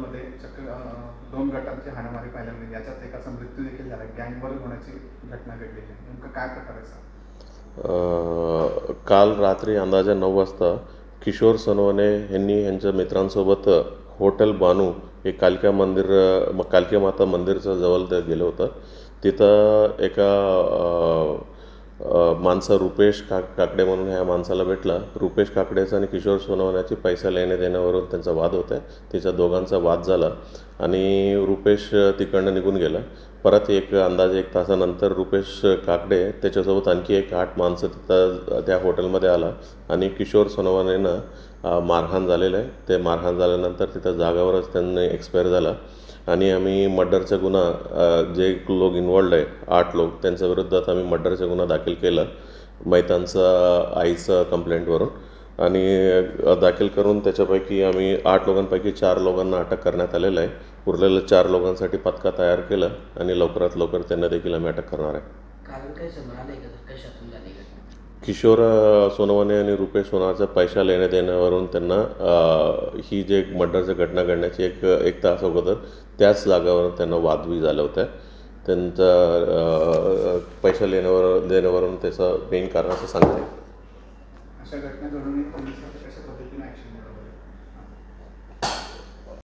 मध्ये चक्र दोन गटांची हाणामारी पाहायला मिळेल म्हणजे याच्यात एकाचा मृत्यू देखील झाला. गँगवर होण्याची घटना घडलेली आहे. नेमकं काय प्रकार आहे काल रात्री अंदाजे नऊ वाजता किशोर सनवणे यांनी यांच्या मित्रांसोबत हॉटेल बानू हे कालक्या मंदिर कालक्या माता मंदिरच्या जवळ गेलं होतं. तिथं एका माणसं रुपेश का काकडे म्हणून ह्या माणसाला भेटला. रुपेश काकडेचा आणि किशोर सोनवण्याची पैसा लेण्या देण्यावरून त्यांचा वाद होता तिच्या दोघांचा वाद झाला. आणि रुपेश तिकडनं निघून गेला. परत एक अंदाजे एक तासानंतर रुपेश काकडे त्याच्यासोबत आणखी एक आठ माणसं तिथं त्या हॉटेलमध्ये आला. आणि किशोर सोनवणेनं मारहाण झालेलं आहे. ते मारहाण झाल्यानंतर तिथं जागावरच त्यांनी एक्सपायर झाला. आणि आम्ही मर्डरचा गुन्हा जे लोक इन्वॉल्ड आहे आठ लोक त्यांच्या विरुद्धात आम्ही मर्डरचा गुन्हा दाखल केला. मैतांचं आईचं कंप्लेंटवरून आणि दाखल करून त्याच्यापैकी आम्ही आठ लोकांपैकी चार लोकांना अटक करण्यात आलेलं आहे. उरलेल्या चार लोकांसाठी पथका तयार केलं आणि लवकरात लवकर त्यांना देखील आम्ही अटक करणार आहे. किशोर अ, सोनवणे आणि रुपेश सोनारचा पैसा लेण्या देण्यावरून त्यांना ही जे मर्डरची घटना घडण्याची एक एक तास अगोदर त्याच जागावर त्यांना वादवी झालं होतं त्यांचा पैसा लेण्यावर देण्यावरून त्याचं मेन कारण असं सांगता